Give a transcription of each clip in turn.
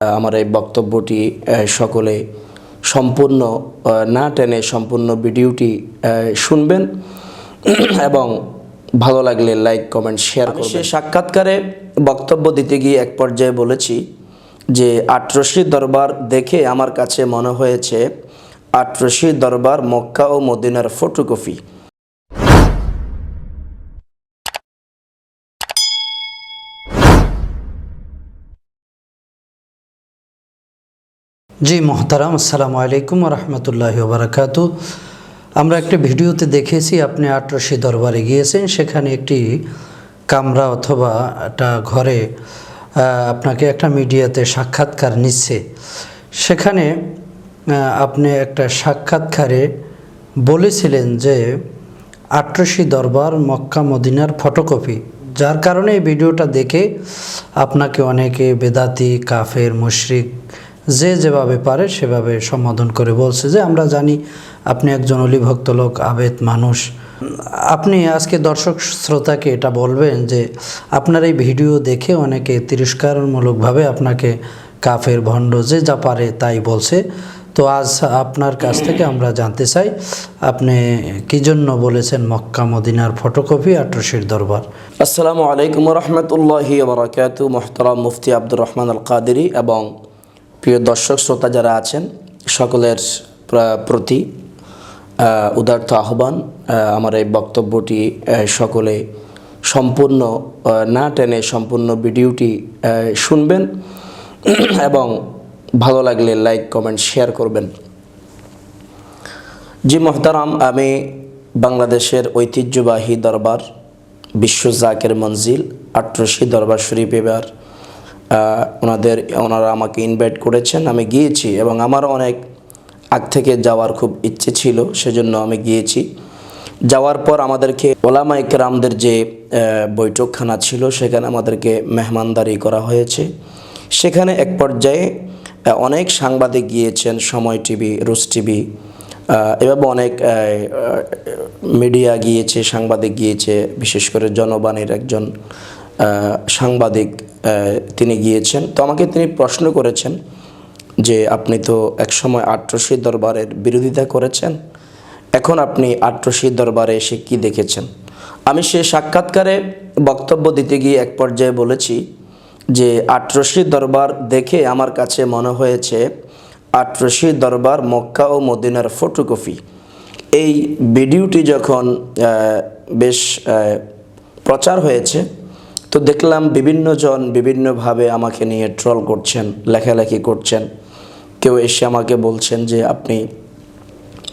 আমার এই বক্তব্যটি সকলে সম্পূর্ণ না টেনে সম্পূর্ণ ভিডিওটি শুনবেন। এবং ভালো লাগলে লাইক কমেন্ট শেয়ার করবেন। সে সাক্ষাৎকারে বক্তব্য দিতে গিয়ে এক পর্যায়ে বলেছি যে আটরশি দরবার দেখে আমার কাছে মনে হয়েছে আটরশি দরবার মক্কা ও মদিনার ফটোকপি জি, মোহতারাম, আসসালামু আলাইকুম রহমতুল্লাহ বারাকাত আমরা একটা ভিডিওতে দেখেছি, আপনি আটরশি দরবারে গিয়েছেন, সেখানে একটি কামরা অথবা একটা ঘরে আপনাকে একটা মিডিয়াতে সাক্ষাৎকার নিচ্ছে। সেখানে আপনি একটা সাক্ষাৎকারে বলেছিলেন যে, আটরশি দরবার মক্কা মদিনার ফটোকপি। যার কারণে এই ভিডিওটা দেখে আপনাকে অনেকে বেদাতি, কাফের, মুশরিক যে যেভাবে পারে সেভাবে সম্বোধন করে বলছে যে, আমরা জানি আপনি একজন অলিভক্ত লোক, আবেদ মানুষ। আপনি আজকে দর্শক শ্রোতাকে এটা বলবেন যে, আপনার এই ভিডিও দেখে অনেকে তিরস্কারমূলকভাবে আপনাকে কাফের ভণ্ড যে যা পারে তাই বলছে। তো আজ আপনার কাছ থেকে আমরা জানতে চাই, আপনি কী জন্য বলেছেন মক্কা, মদিনার ফটোকপি আটরশির দরবার? আসসালামু আলাইকুম রহমতুল্লাহি বরাকাত মুফতি আব্দুর রহমান আল কাদেরি এবং প্রিয় দর্শক, শ্রোতা যারা আছেন, সকলের প্রতি উদার্থ আহ্বান আমার এই বক্তব্যটি সকলে সম্পূর্ণ না টেনে সম্পূর্ণ ভিডিওটি শুনবেন এবং ভালো লাগলে লাইক, কমেন্ট, শেয়ার করবেন। জি মোহতারাম, আমি বাংলাদেশের ঐতিহ্যবাহী দরবার, বিশ্ব জাকের মঞ্জিল, আটরশি দরবার শরীফ এবার ওনাদের, ওনারা আমাকে ইনভাইট করেছেন। আমি গিয়েছি এবং আমার অনেক আগ থেকে যাওয়ার খুব ইচ্ছে ছিল, সেজন্য আমি গিয়েছি। যাওয়ার পর আমাদেরকে ওলামা ইকরামদের যে বৈঠকখানা ছিল, সেখানে আমাদেরকে মেহমানদারি করা হয়েছে। সেখানে এক পর্যায়ে অনেক সাংবাদিক গিয়েছেন, সময় টিভি রুস টিভি এভাবে অনেক মিডিয়া গিয়েছে, সাংবাদিক গিয়েছে, বিশেষ করে জনবাণীর একজন সাংবাদিক তিনি গিয়েছেন। তো আমাকে তিনি প্রশ্ন করেছেন যে, আপনি তো একসময় আটরশি দরবারের বিরোধিতা করেছেন, এখন আপনি আটরশি দরবারে এসে কি দেখেছেন? আমি সে সাক্ষাৎকারে বক্তব্য দিতে গিয়ে এক পর্যায়ে বলেছি যে আটরশি দরবার দেখে আমার কাছে মনে হয়েছে আটরশি দরবার মক্কা ও মদিনার ফটোকপি। এই ভিডিওটি যখন বেশ প্রচার হয়েছে তো দেখলাম বিভিন্ন জন বিভিন্নভাবে আমাকে নিয়ে ট্রল করছেন, লেখালেখি করছেন। কেউ এসে আমাকে বলছেন যে, আপনি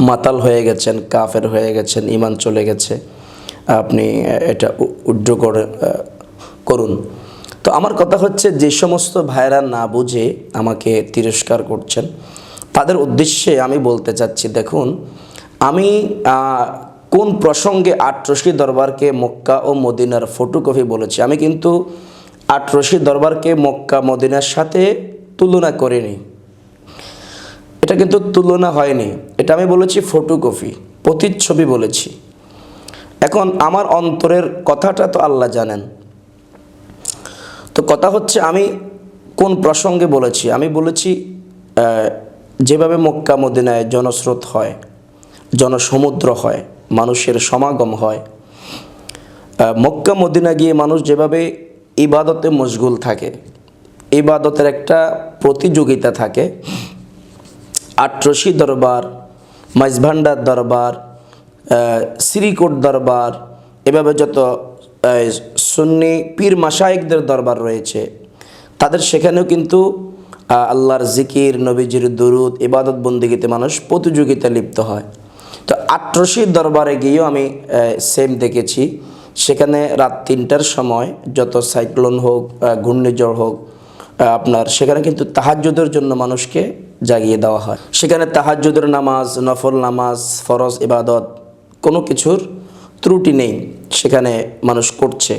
মাতাল হয়ে গেছেন, কাফের হয়ে গেছেন ইমান চলে গেছে, আপনি এটা উড্র করে করুন। তো আমার কথা হচ্ছে যে সমস্ত ভাইরা না বুঝে আমাকে তিরস্কার করছেন। তাদের উদ্দেশ্যে আমি বলতে চাচ্ছি, দেখুন, আমি কোন প্রসঙ্গে আটরশি দরবারকে মক্কা ও মদিনার ফটোকপি বলেছি? আমি কিন্তু আটরশি দরবারকে মক্কা, মদিনার সাথে তুলনা করিনি। এটা কিন্তু তুলনা হয়নি। এটা আমি বলেছি ফটোকপি প্রতিচ্ছবি বলেছি। এখন আমার অন্তরের কথাটা তো আল্লাহ জানেন। তো কথা হচ্ছে আমি কোন প্রসঙ্গে বলেছি? আমি বলেছি যেভাবে মক্কা, মদিনায় জনস্রোত হয়, জনসমুদ্র হয় মানুষের সমাগম হয়। মক্কা মদিনা গিয়ে মানুষ যেভাবে ইবাদতে মশগুল থাকে ইবাদতের একটা প্রতিযোগিতা থাকে। আটরশি দরবার মাইজভান্ডার দরবার আহ, সিরিকোট দরবার এভাবে যত সুন্নি পীর মাসায়েকদের দরবার রয়েছে তাদের সেখানেও কিন্তু আল্লাহর জিকির নবীজির দুরুদ ইবাদত বন্দিগিতে মানুষ প্রতিযোগিতা লিপ্ত হয়। তো আটরশি দরবারে গিয়েও আমি সেম দেখেছি। সেখানে রাত তিনটার সময় যত সাইক্লোন হোক ঘূর্ণিঝড় হোক আপনার, সেখানে কিন্তু তাহাজ্জুদের জন্য মানুষকে জাগিয়ে দেওয়া হয়। সেখানে তাহাজ্জুদের নামাজ, নফল নামাজ, ফরজ ইবাদত কোনো কিছুর ত্রুটি নেই সেখানে মানুষ করছে।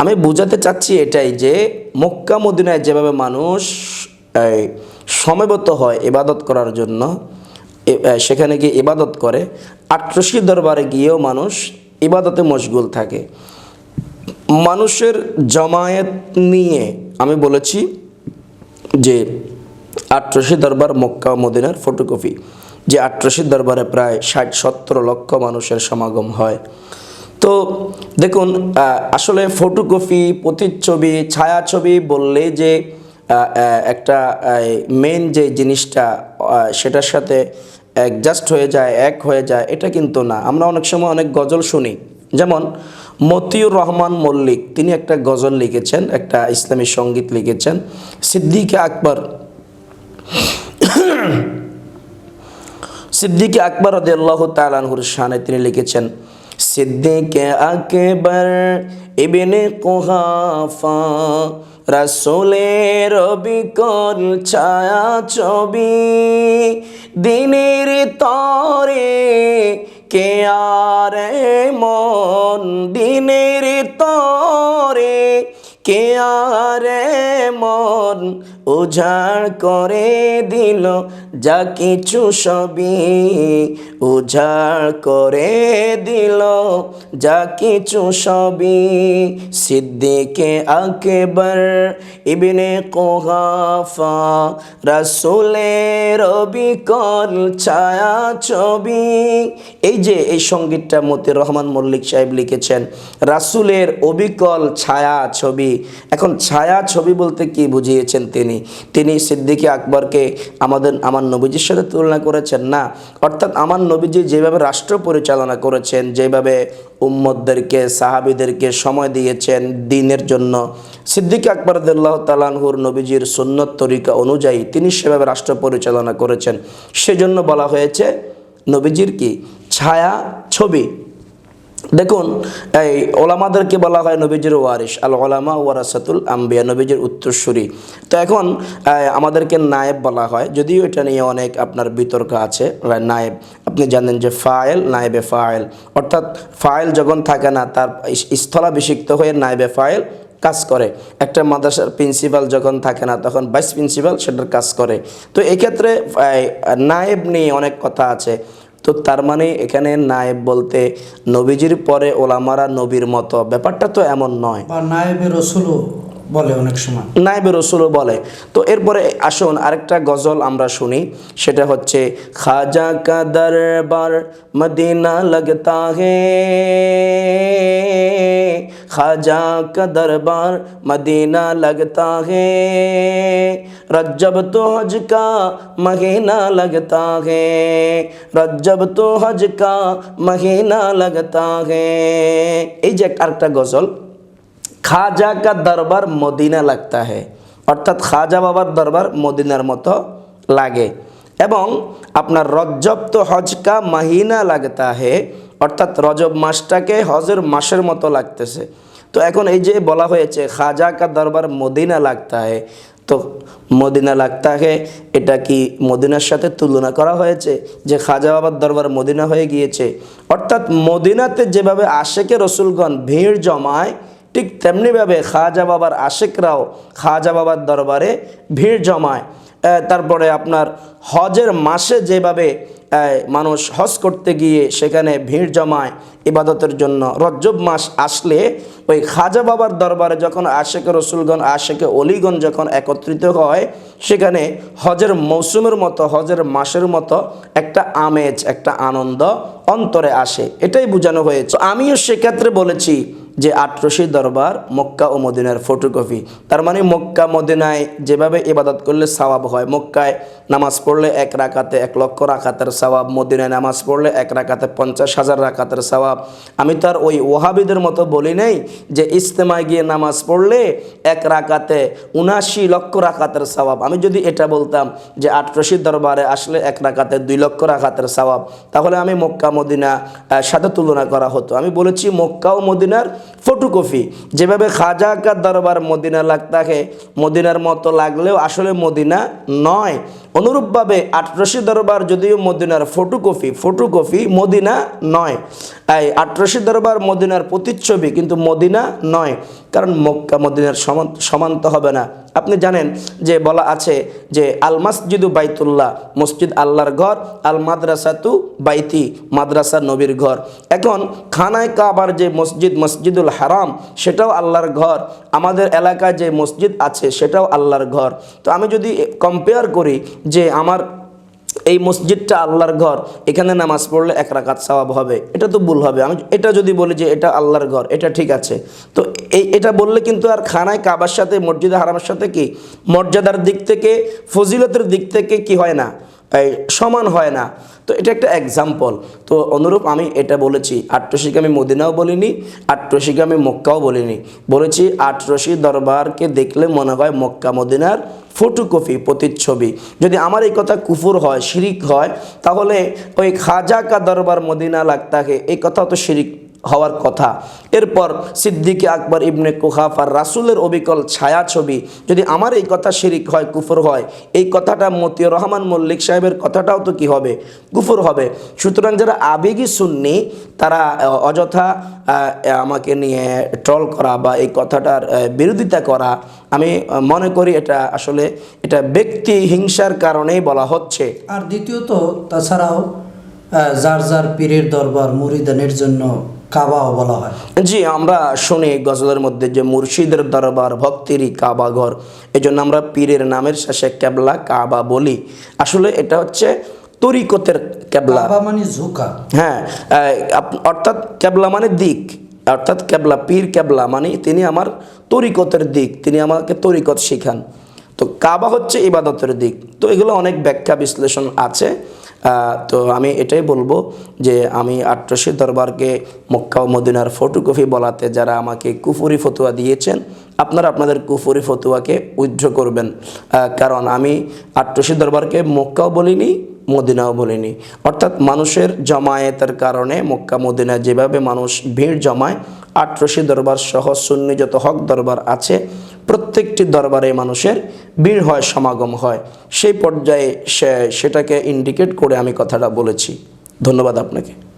আমি বোঝাতে চাচ্ছি এটাই যে মক্কা মদিনায় যেভাবে মানুষ সমবেত হয় ইবাদত করার জন্য সেখানে গিয়ে ইবাদত করে। আটরশি দরবারে গিয়েও মানুষ ইবাদতে মশগুল থাকে। মানুষের জমায়েত নিয়ে আমি বলেছি যে আটরশি দরবার মক্কা মদিনার ফটোকপি যে আটরশি দরবারে প্রায় ষাট, সত্তর লক্ষ মানুষের সমাগম হয়। তো দেখুন আসলে ফটোকপি প্রতিচ্ছবি, ছায়াছবি বললে যে একটা মেন যে জিনিসটা সেটার সাথে অ্যাডজাস্ট হয়ে যায়, এক হয়ে যায়, এটা কিন্তু না। আমরা অনেক সময় অনেক গজল শুনি। যেমন, মতিউর রহমান মল্লিক, তিনি একটা গজল লিখেছেন, একটা ইসলামী সংগীত লিখেছেন, সিদ্দিকে আকবর। সিদ্দিকে আকবর আল্লাহ তালানহুর শানে তিনি লিখেছেন সিদ্দিকে আকবর, ইবনে কুহাফা, রাসূলের বিকল ছায়া ছবি, দিনের তরে কে আরে মন, দিনের তরে কে আরে মন উজাড় করে দিল যা কিছু সবই। উজাড় করে দিল যা কিছু সবই। সিদ্দিকে আকবর, ইবনে কোহাফা, রাসূলের বিকল ছায়া ছবি। এই যে এই সঙ্গীতটা মতির রহমান মল্লিক সাহেব লিখেছেন, রাসূলের অবিকল ছায়া ছবি। এখন ছায়া ছবি বলতে কি বুঝিয়েছেন তিনি? তিনি সিদ্দিকী আকবরকে আমাদের, আমার নবীজির সাথে তুলনা করেছেন না। অর্থাৎ আমার নবীজি যেভাবে রাষ্ট্র পরিচালনা করেছেন, যেভাবে উম্মদদেরকে সাহাবিদেরকে সময় দিয়েছেন দিনের জন্য, সিদ্দিক আকবর আল্লাহ তালানহুর নবীজির সুন্নত তরিকা অনুযায়ী তিনি সেভাবে রাষ্ট্র পরিচালনা করেছেন। সেজন্য বলা হয়েছে, নবীজির কি? ছায়া ছবি। দেখুন, এই ওলামাদেরকে বলা হয় নবীজির ওয়ারিস আল ওলামা ওয়ারাসাতুল আম্বিয়া, নবীজির উত্তরসূরি। তো এখন আমাদেরকে নায়েব বলা হয়, যদিও এটা নিয়ে অনেক আপনার বিতর্ক আছে নায়েব। আপনি জানেন যে ফায়েল, নায়েবে ফায়েল। অর্থাৎ ফায়েল যখন থাকে না, তার স্থলাভিষিক্ত হয়ে নায়েবে ফায়েল কাজ করে। একটা মাদ্রাসার প্রিন্সিপাল যখন থাকে না, তখন ভাইস প্রিন্সিপাল সেটার কাজ করে। তো এক্ষেত্রে নায়েব নিয়ে অনেক কথা আছে। তো তার মানে এখানে নায়েব বলতে নবীজির পরে ওলামারা নবীর মতো। ব্যাপারটা তো এমন নয়। বা নায়েবে রসুলও। বলে অনেক সময় নায়েবে রসুলও বলে তো এরপরে আসুন আরেকটা গজল আমরা শুনি সেটা হচ্ছে খাজা কা দরবার মদিনা লগতা হে খাজা কা দরবার মদিনা লগতা হে रज्जब तो हज का महीना लगता है रज्जब तो हज का महीना लगता है এই যে আরেকটা গজল খাজা কা দরবার মদিনা লাগতা হে। অর্থাৎ খাজা বাবার দরবার মদিনার মতো লাগে। এবং আপনার রজ্জব তো হজ কা মাহিনা লাগতা হে। অর্থাৎ রজব মাসটাকে হজের মাসের মতো লাগতেছে। তো এখন এই যে বলা হয়েছে, খাজা কা দরবার মদিনা লাগতা হে। তো মদিনা লাগতা হে, এটা কি মদিনার সাথে তুলনা করা হয়েছে যে খাজা বাবার দরবার মদিনা হয়ে গিয়েছে? অর্থাৎ মদিনাতে যেভাবে আশেকে রসুলগণ ভিড় জমায় ঠিক তেমনিভাবে খাজা বাবার আশেকরাও খাজা বাবার দরবারে ভিড় জমায়। তারপরে আপনার হজের মাসে যেভাবে মানুষ হজ করতে গিয়ে সেখানে ভিড় জমায় ইবাদতের জন্য রজ্জব মাস আসলে, ওই খাজা বাবার দরবারে যখন আশেকে রসুলগণ, আশেকে অলিগণ যখন একত্রিত হয়, সেখানে হজের মৌসুমের মতো, হজের মাসের মতো একটা আমেজ, একটা আনন্দ অন্তরে আসে। এটাই বোঝানো হয়েছে। আমিও সেক্ষেত্রে বলেছি যে আটরশি দরবার মক্কা ও মদিনার ফটোকপি তার মানে মক্কা, মদিনায় যেভাবে ইবাদত করলে সওয়াব হয়, মক্কায় নামাজ পড়লে এক রাকাতে এক লক্ষ রাকাতের সওয়াব, মদিনায় নামাজ পড়লে এক রাকাতে পঞ্চাশ হাজার রাকাতের সওয়াব। আমি তার ওই ওহাবিদের মতো বলি নেই যে ইস্তেমায় গিয়ে নামাজ পড়লে এক রাকাতে উনাশি লক্ষ রাকাতের সওয়াব। আমি যদি এটা বলতাম যে আটরশি দরবারে আসলে এক রাকাতে দুই লক্ষ রাকাতের সওয়াব, তাহলে আমি মক্কা, মদিনা সাথে তুলনা করা হতো। আমি বলেছি মক্কা ও মদিনার ফটোকপি। যেভাবে খাজা কা দরবার মদিনা লাগতাকে মদিনার মতো লাগলেও আসলে মদিনা নয়। অনুরূপভাবে আটরশি দরবার যদিও মদিনার ফটোকপি ফটোকপি মদিনা নয়। এই আটরশি দরবার মদিনার প্রতিচ্ছবি কিন্তু মদিনা নয়, কারণ মক্কা মদিনার সমান সমান তো হবে না। আপনি জানেন যে বলা আছে যে আল মসজিদু বাইতুল্লাহ, মসজিদ আল্লাহর ঘর আল মাদ্রাসাতু বাইতি, মাদ্রাসা নবীর ঘর। এখন খানায় কাবার যে মসজিদ, মসজিদুল হারাম, সেটাও আল্লাহর ঘর। আমাদের এলাকায় যে মসজিদ আছে, সেটাও আল্লাহর ঘর। তো আমি যদি কম্পেয়ার করি যে আমার এই মসজিদটা আল্লাহর ঘর, এখানে নামাজ পড়লে এক রাকাত সওয়াব হবে। এটা তো ভুল হবে। আমি এটা যদি বলি যে এটা আল্লাহর ঘর, এটা ঠিক আছে। তো এই এটা বললে কিন্তু আর খানায় কাবার সাথে, মসজিদে হারামের সাথে কি? মর্যাদার দিক থেকে, ফজিলতের দিক থেকে কি হয় না? সমান হয় না। তো এটা একটা এক্সাম্পল তো অনুরূপ আমি এটা বলেছি। আট্রসিকে আমি মদিনাও বলিনি আট্রসিকে আমি মক্কাও বলিনি। বলেছি আটরশি দরবারকে দেখলে মনে হয় মক্কা মদিনার ফটোকপি, প্রতিচ্ছবি। যদি আমার এই কথা কুফুর হয়, শিরিক হয়, তাহলে ওই খাজা কা দরবার মদিনা লাগতাকে। এই কথা তো শিরিক হওয়ার কথা। এরপর সিদ্দিকে আকবর ইবনে কুহাফার রাসুলের অবিকল ছায়া ছবি যদি আমার এই কথা শিরিক হয়, কুফর হয়, এই কথাটা মতিউর রহমান মল্লিক সাহেবের কথাটাও তো কি হবে? কুফর হবে। সুতরাং যারা আবেগী সুন্নি, তারা অযথা আমাকে নিয়ে ট্রল করা বা এই কথাটার বিরোধিতা করা, আমি মনে করি এটা আসলে, এটা ব্যক্তি হিংসার কারণেই বলা হচ্ছে। আর দ্বিতীয়ত, তাছাড়াও যার যার পীরের দরবার, মুরিদানের জন্য কাবাও বলা হয়। জি আমরা শুনি গজলের মধ্যে যে মুর্শিদের দরবার ভক্তিরই কাবা ঘর। এই জন্য আমরা পীরের নামের শেষে ক্যাবলা কাবা বলি। আসলে এটা হচ্ছে তরিকতের ক্যাবলা মানে ঝুঁকা। হ্যাঁ অর্থাৎ ক্যাবলা মানে দিক। অর্থাৎ ক্যাবলা পীর ক্যাবলা মানে তিনি আমার তরিকতের দিক তিনি আমাকে তরিকত শিখান। তো কাবা হচ্ছে ইবাদতের দিক। তো এগুলো অনেক ব্যাখ্যা বিশ্লেষণ আছে। তো আমি এটাই বলব যে আমি আট্রসি দরবারকে মক্কা ও মদিনার ফটোকপি বলাতে যারা আমাকে কুফুরি ফতুয়া দিয়েছেন, আপনারা আপনাদের কুফুরি ফতুয়াকে উইথড্র করবেন। কারণ আমি আট্রসি দরবারকে মক্কাও বলিনি, মদিনাও বলিনি। অর্থাৎ মানুষের জমায়েতের কারণে মক্কা মদিনা যেভাবে মানুষ ভিড় জমায় আটরশি দরবার সহ সুন্নি যত হক দরবার আছে প্রত্যেকটি দরবারে মানুষের ভিড় হয়, সমাগম হয়। সেই পর্যায়ে সে, সেটাকে ইন্ডিকেট করে আমি কথাটা বলেছি। ধন্যবাদ আপনাকে।